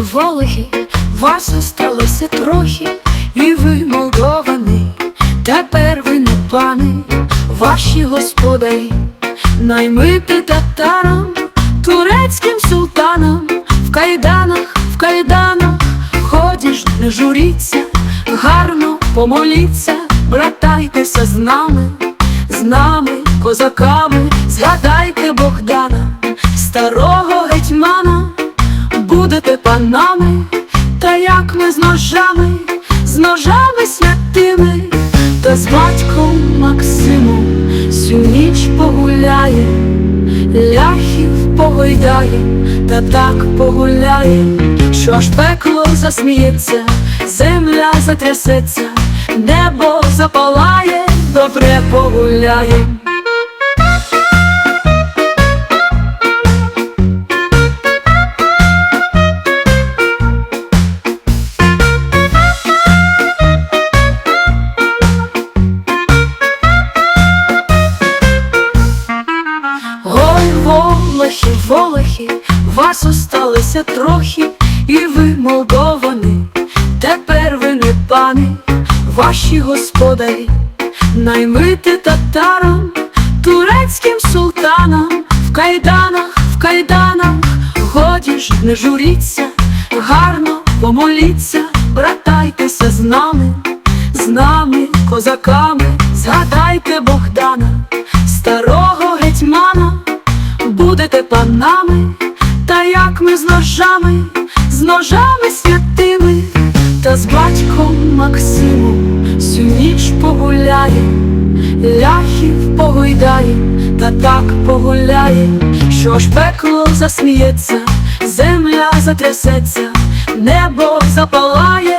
волохи, вас осталося трохи, і ви молдований, тепер ви не пани, ваші господарі, наймити татарам, турецьким султанам, в кайданах, в кайданах, ходиш, не журіться, гарно помоліться, братайтеся з нами, з нами, козаками, згадайте Богдана, старого гетьмана, будете панами, та як ми з ножами, з ножами святими, та з батьком Максимом всю ніч погуляє, ляхів погойдає, та так погуляє, що аж пекло засміється, земля затрясеться, небо запалає, добре погуляє. Вас осталося трохи, і ви молдовані, тепер ви не пани, ваші господарі, наймити татарам, турецьким султанам, в кайданах, в кайданах, годі ж не журіться, гарно помоліться, братайтеся з нами, з нами, козаками, згадайте Богдана, старого гетьмана, будете панами, ми з ножами, з ножами святими, та з батьком Максимом всю ніч погуляє, ляхів погойдає, та так погуляє, що ж пекло засміється, земля затрясеться, небо запалає.